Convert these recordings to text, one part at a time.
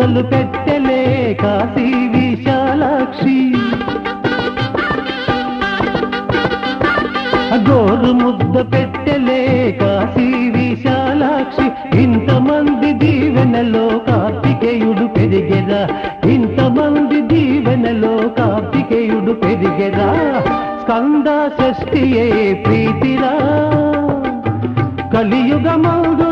మొదలు పెట్టలే కాశీ విశాలాక్షి గోరు ముద్ద పెట్టలే కాశీ విశాలాక్షి ఇంతమంది దీవెనలో కార్తికేయుడు పెరిగెదా? ఇంతమంది దీవెనలో కార్తికేయుడు పెరిగెదా? స్కంద షష్ఠియే ప్రీతిరా. కలియుగమందు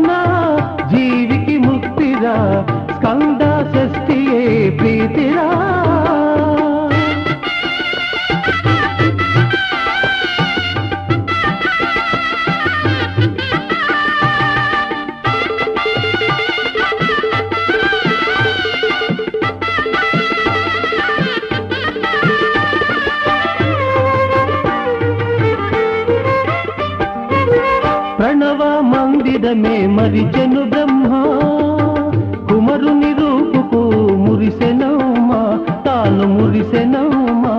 తాను మురిసెనౌమా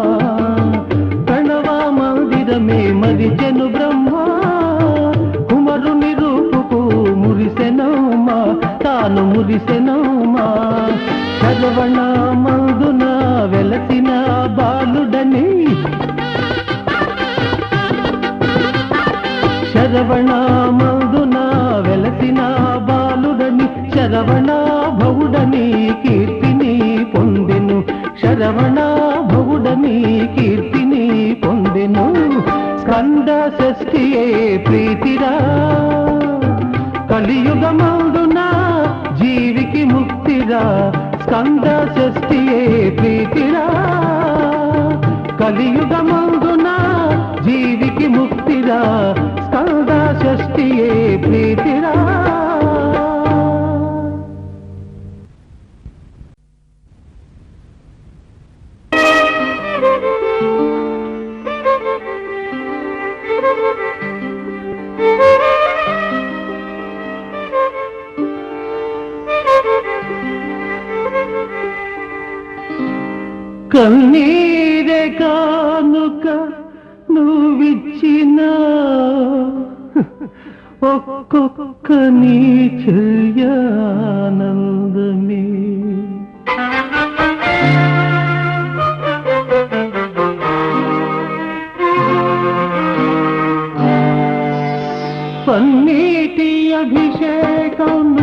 ప్రణవ మందిరమే మరిచెను బ్రహ్మ. కుమరుని రూపుకు మురిసెనౌమా తాను మురిసెనౌమా చదవణ సృష్టియే ప్రీతిరా. కలియుగమందున జీవికి ముక్తిరా. స్కంద సృష్టియే ప్రీతిరా. కలియుగమందున జీవికి ముక్తిరా. స్కంద సృష్టియే ప్రీతిరా. కన్నీరే కానుక నువ్విచ్చిన ఒక్కొక్క నీ చెయ్యానందమే. పన్నీటి అభిషేకం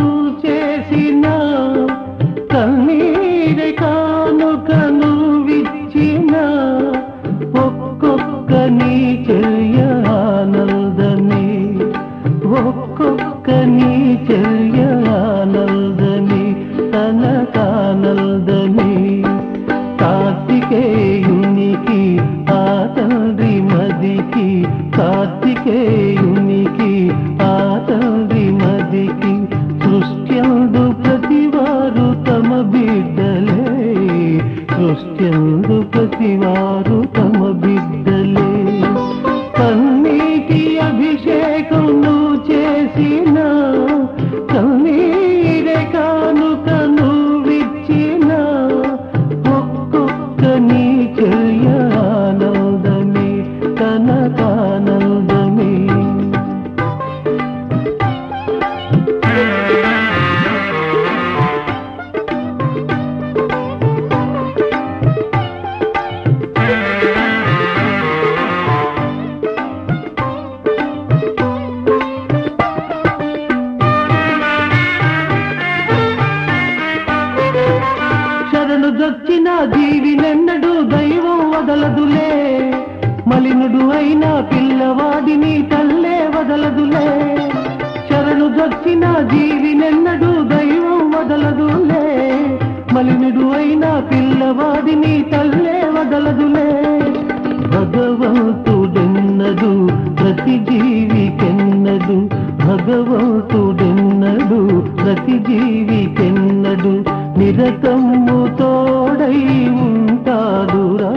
భగవంతుడెన్నడు ప్రతి జీవికెన్నడు భగవంతుడెన్నడు ప్రతి జీవికెన్నడు నిరతము తోడై ఉంటాడురా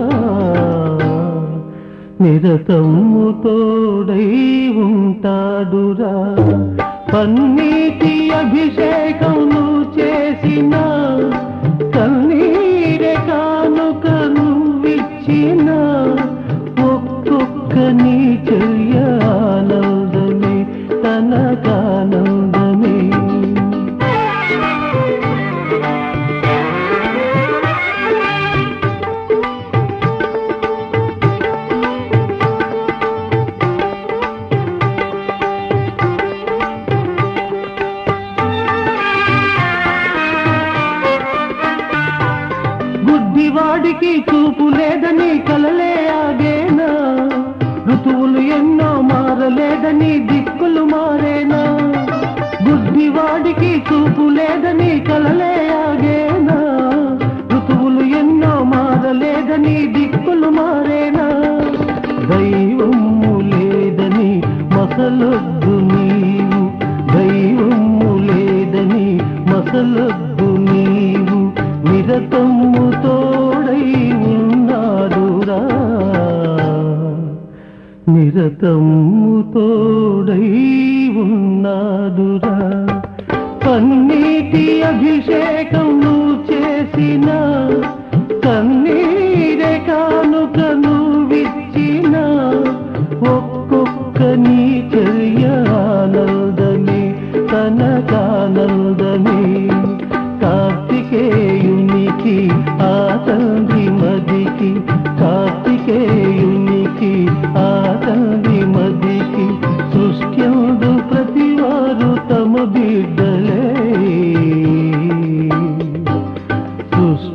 నిరతము తోడై ఉంటాడురా పన్నీటి అభిషేకం నువ్వు చేసిన కన్నీరే కానుక విచ్చినా ఒక్కొక్క వాడికి చూపు లేదని కలలే ఆగేనా? ఋతువులు ఎన్నో మారలేదని దిక్కులు మారేనా? దైవము లేదని మసలొద్దు నీవు. దైవము లేదని మసలొద్దు నీవు. నిరతము తోడై ఉన్నాడురా నిరతము తోడై ఉన్నాడురా పన్నీటి అభిషేకం నువ్వు చేసిన కన్నీ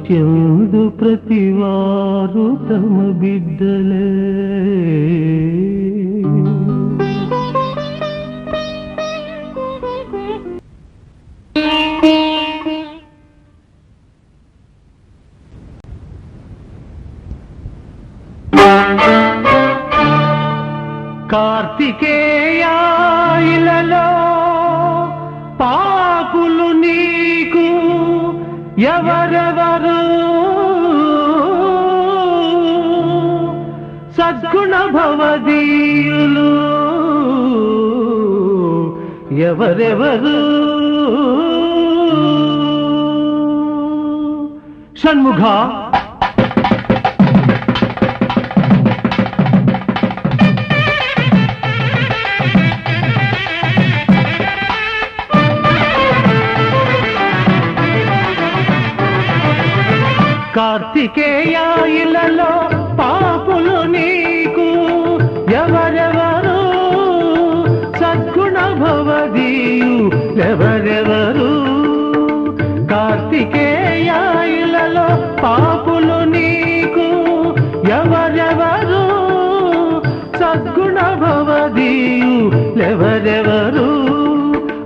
సృష్ట్యందు ప్రతివారు తమ బిడ్డలే. సద్గుణ భవదీయులు ఎవరెవరు? షణ్ముఖ. కార్తికేయ ఇలలో ఎవరెవరు? కార్తికేయాయులలో పాపులు నీకు ఎవరెవరు? సద్గుణ భవదీయు ఎవరెవరు?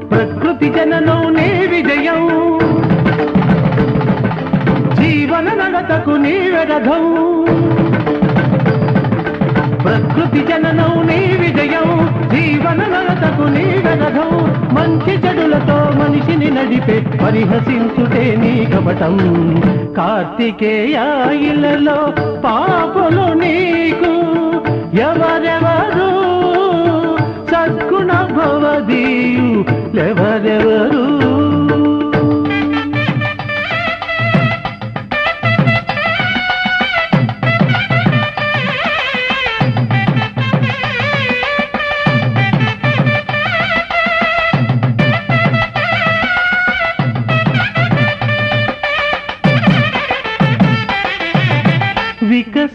ప్రకృతి జననోనే విజయం. జీవన నడతకు నీవెరధం ప్రకృతి జననం నీ విజయం. జీవన నడతకు నీవెరధం మనిషిని నడిపే పరిహసించుటే నీ కపటం కార్తికేయాయిలలో పాపలు నీకు ఎవరెవరు సద్గుణ భవదీయు? ఎవరెవరు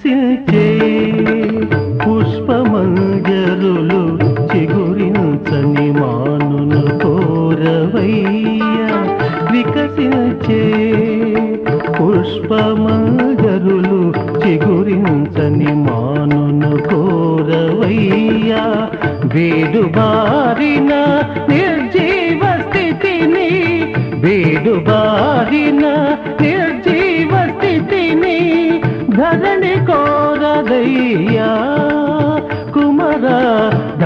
వికసించే పుష్పమంజరులు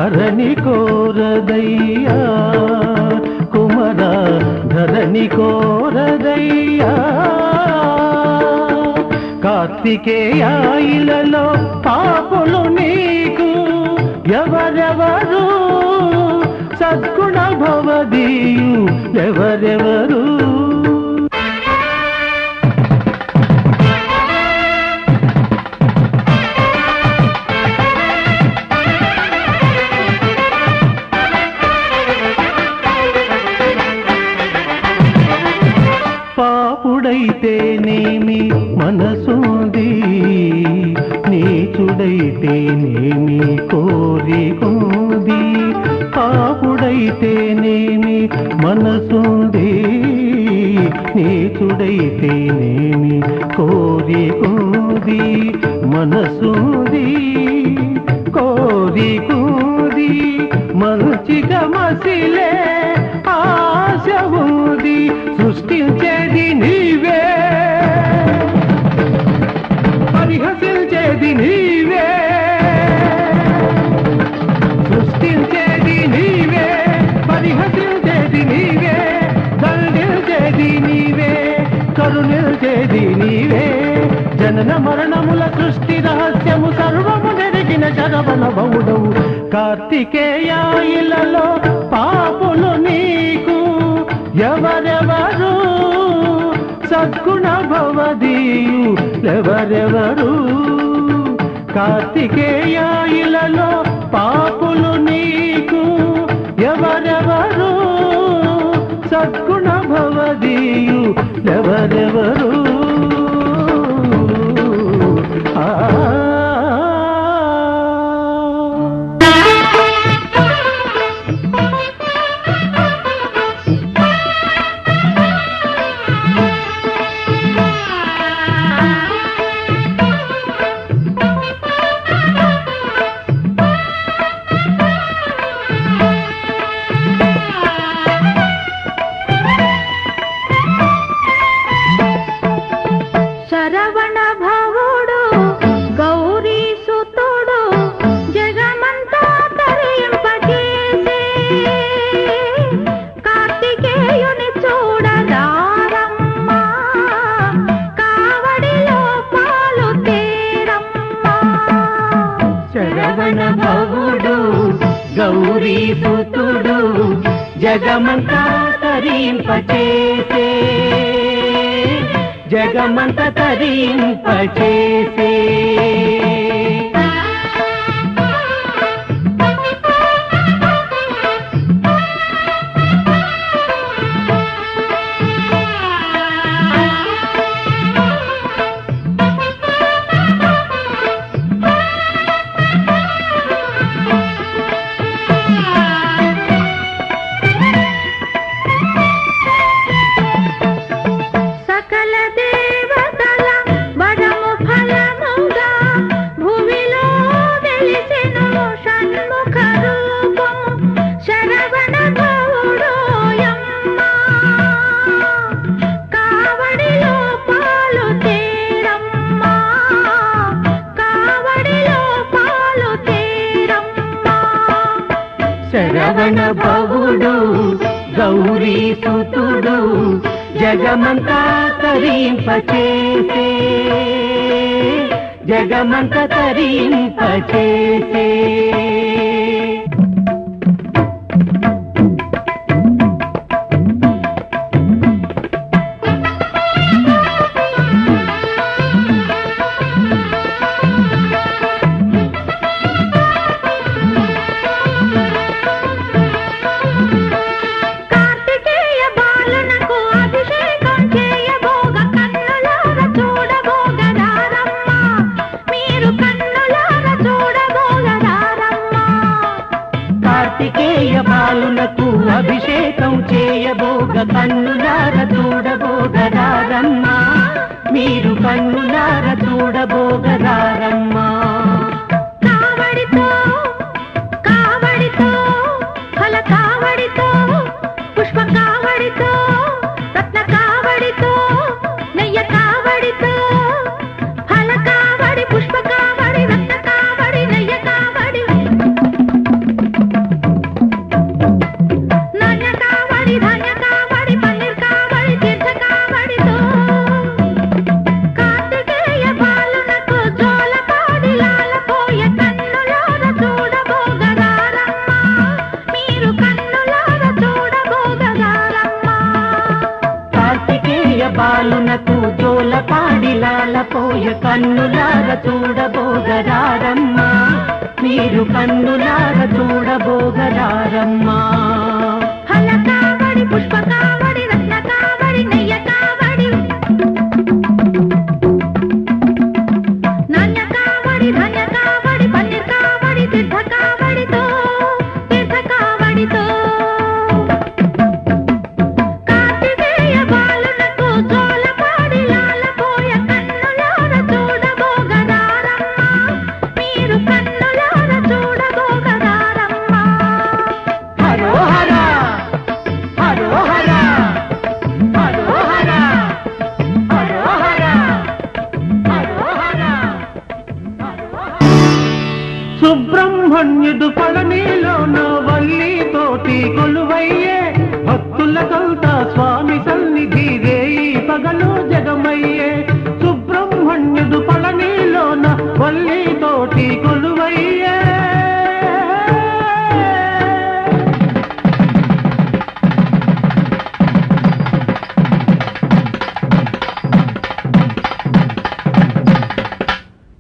ధరణి కోరదయ్యా కుమర ధరణి కోరదయ్యా. కార్తికేయాయిలలో పాపులు నీకు ఎవరెవరు? సద్గుణ భవదీయు ఎవరెవరు? కూది కూది మంచిగా మసిలే ఆశ ఉంది సృష్టించేది నీవే. పరిహసించేది నీవే. సృష్టించేది నీవే పరిహసించేది నీవే దండిల్చేది నీవే కరుణించేది నీవే. జనన మరణముల సృష్టి నెరిగిన బౌడవు కార్తికేయాయిలలో పాపులు నీకు ఎవరెవరు? సద్గుణ భవదీయు ఎవరెవరు? కార్తికేయాయిలలో పాపులు నీకు ఎవరెవరు? సద్గుణ భవదీయు ఎవరెవరు? గౌరీ పుతుడు జగమంతా తరింపచేసే. జగమంత తరింపచేసే. శరవణ భవుడు గౌరీ సుతుడు జగమంతా తరింపచేసే. జగమంత తరింపచేసే. బాలునకు బాలునకు పాడిలాల పోయ కన్నులార చూడబోగరారమ్మా. మీరు కన్నులార చూడబోగరారమ్మా. ఫల వల్లి తోటి కొలువయ్య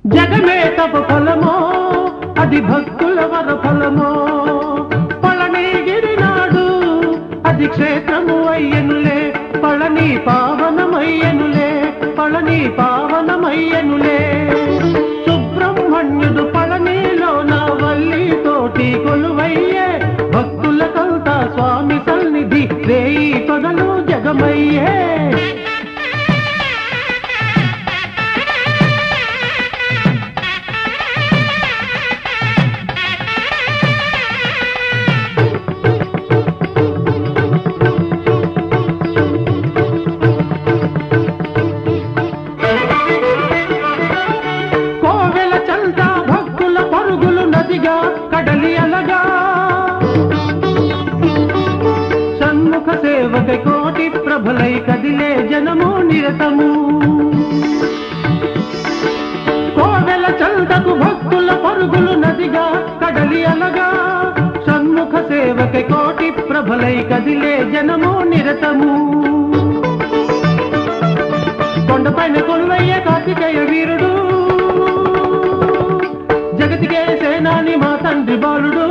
జగమే తప ఫలమో అది భక్తుల వర ఫలమో. పళనిగిరి అది క్షేత్రము అయ్యనులే పళని పావనమయ్యనులే పళని పావనమయ్యనులే. కోటి తోటి కొలువయ్యే భక్తులకంతా స్వామి సన్నిధి రేయి తొదలు జగమయ్యే. ప్రభలై కదిలే జనము నిరతము. కోవెల చంటకు భక్తుల పరుగులు నదిగా కడలి అలగా సన్ముఖ సేవకి కోటి ప్రభలై కదిలే జనము నిరతము. కొండపైన కొలువయ్యే కార్తికేయ వీరుడు జగతికే సేనాని మా తండ్రి బాలుడు.